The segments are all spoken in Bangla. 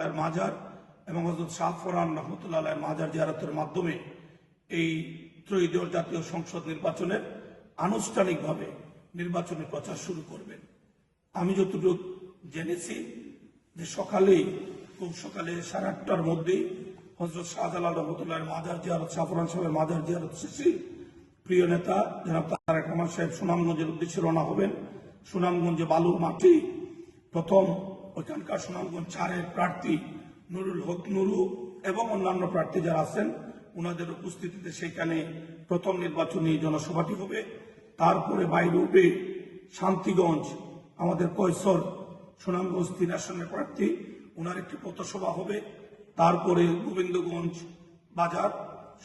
তার মাজার এবং হজরত শাহ ফরান রহমতুল্লাহ মাজার জিয়ারতের মাধ্যমে এই ত্রয়োদশ জাতীয় সংসদ নির্বাচনের আনুষ্ঠানিকভাবে নির্বাচনী প্রচার শুরু করবেন। আমি যতটুকু জেনেছি যে সকালেই, খুব সকালে সাড়ে আটটার মধ্যেই হজরত শাহজালাল রহমতুল্লাহ মাজার জিয়ারত সাফরান সাহেবের মাজার জিয়ারত শেষে প্রিয় নেতা জনাব তারেক রহমান সাহেব সুনামগঞ্জের উদ্দেশ্যে রওনা হবেন। সুনামগঞ্জে বালুর মাটি প্রথম ওইখানকার সুনামগঞ্জ চারের প্রার্থী নুরুল হক নুরু এবং অন্যান্য প্রার্থী যারা আছেন ওনাদের উপস্থিতিতে সেখানে প্রথম নির্বাচনী জনসভাটি হবে। তারপরে বাইরে উঠবে শান্তিগঞ্জ, আমাদের কৈশোর সুনামগঞ্জ তিন আসনের প্রার্থী ওনার একটি পথসভা হবে। তারপরে গোবিন্দগঞ্জ বাজার,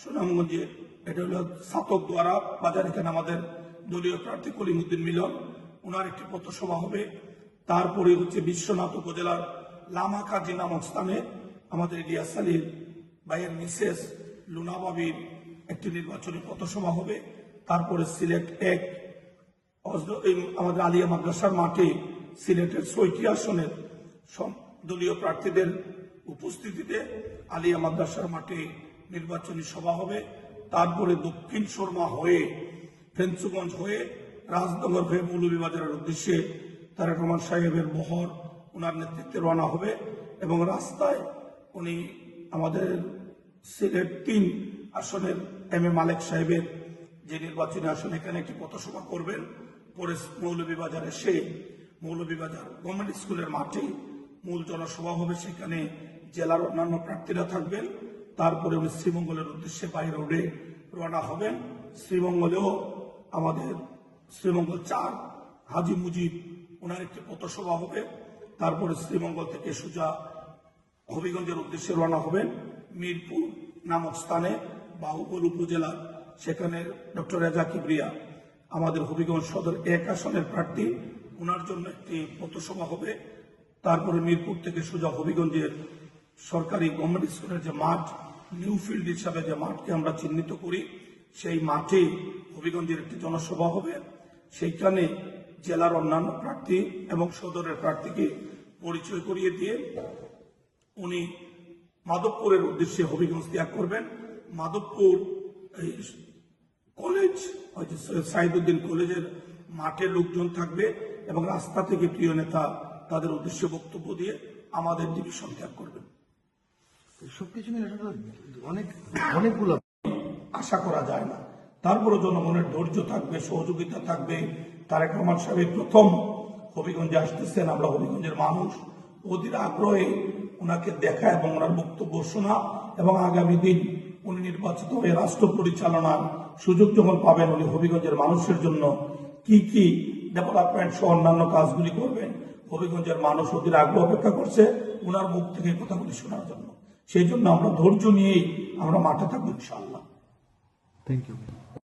সুনামগঞ্জে এটা হলো সাতক দ্বারা বাজার, এখানে আমাদের দলীয় প্রার্থী কলিমুদ্দিন মিলন ওনার একটি পথসভা হবে। তারপরে হচ্ছে বিশ্বনাথ উপজেলার লামাকাজি নামক স্থানে আমাদের ইলিয়াস আলীর ভাইয়ের মিসেস লুনাবাবির একটি নির্বাচনী পথসভা হবে। তারপরে সিলেট এক আমাদের আলিয়া মাদ্রাসার মাঠে সিলেটের ছয়টি আসনের দলীয় প্রার্থীদের উপস্থিতিতে আলিয়া মাদ্রাসার মাঠে নির্বাচনী সভা হবে। তারপরে দক্ষিণ শর্মা হয়ে ফেন্সুগঞ্জ হয়ে রাজনগর হয়ে মৌলভীবাজারের উদ্দেশ্যে তারেক রহমান সাহেবের মোহর ওনার নেতৃত্বে রওনা হবে এবং রাস্তায় উনি আমাদের সিলেট তিন আসনের এম এ মালেক সাহেবের যে নির্বাচনী আসন, এখানে একটি পথসভা করবেন। পরে মৌলভীবাজারে সে, মৌলভীবাজার গভর্নমেন্ট স্কুলের মাঠে মূল জনসভা হবে। সেখানে জেলার অন্যান্য প্রার্থীরা থাকবেন। তারপরে উনি শ্রীমঙ্গলের উদ্দেশ্যে বাই রোডে রওনা হবেন। শ্রীমঙ্গলেও আমাদের শ্রীমঙ্গল চার, হাজি মুজিব ওনার একটি পথসভা হবে, তারপরে শ্রীমঙ্গল থেকে সোজা হবিগঞ্জের উদ্দেশ্যে রওনা হবেন মিরপুর নামক স্থানে, বাহুবল উপজেলার, সেখানে ডক্টর রেজা কিবরিয়া, আমাদের হবিগঞ্জ সদর এক আসনের প্রার্থী ওনার জন্য একটি পথসভা হবে। তারপরে মিরপুর থেকে সোজা হবিগঞ্জের সরকারি গভর্নমেন্ট স্কুলের যে মাঠ নিউ ফিল্ড হিসাবে যে মাঠকে আমরা চিহ্নিত করি, সেই মাঠে হবিগঞ্জের একটি জনসভা হবে। সেইখানে জেলার অন্যান্য প্রার্থী এবং সদরের প্রার্থীকে পরিচয় করিয়ে দিয়ে উনি মাধবপুরের উদ্দেশ্যে হবিগঞ্জ ত্যাগ করবেন। মাধবপুর কলেজ সাইদুদ্দিন কলেজের মাঠে লোকজন থাকবে এবং রাস্তা থেকে প্রিয় নেতা তাদের উদ্দেশ্যে বক্তব্য দিয়ে আমাদের ডিভিশন ত্যাগ করবেন। সবকিছু মিলে অনেক অনেকগুলো আশা করা যায় না। তারপরে জনগণের ধৈর্য থাকবে সহযোগিতা থাকবে তারেক রহমান সাহেব প্রথম হবিগঞ্জে আসতেছেন, আমরা হবিগঞ্জের মানুষ। অধীর আগ্রহে ওনাকে দেখা এবং ওনার বক্তব্য শোনা এবং আগামী দিন উনি নির্বাচিত হয়ে রাষ্ট্র পরিচালনার সুযোগ যখন পাবেন, উনি হবিগঞ্জের মানুষের জন্য কি কি ডেভেলপমেন্ট সহ অন্যান্য কাজগুলি করবেন, হবিগঞ্জের মানুষ অধীর আগ্রহ অপেক্ষা করছে ওনার মুখ থেকে কথাগুলি শোনার জন্য। সেই জন্য আমরা ধৈর্য নিয়েই আমরা মাঠে থাকব ইনশাআল্লাহ। Thank you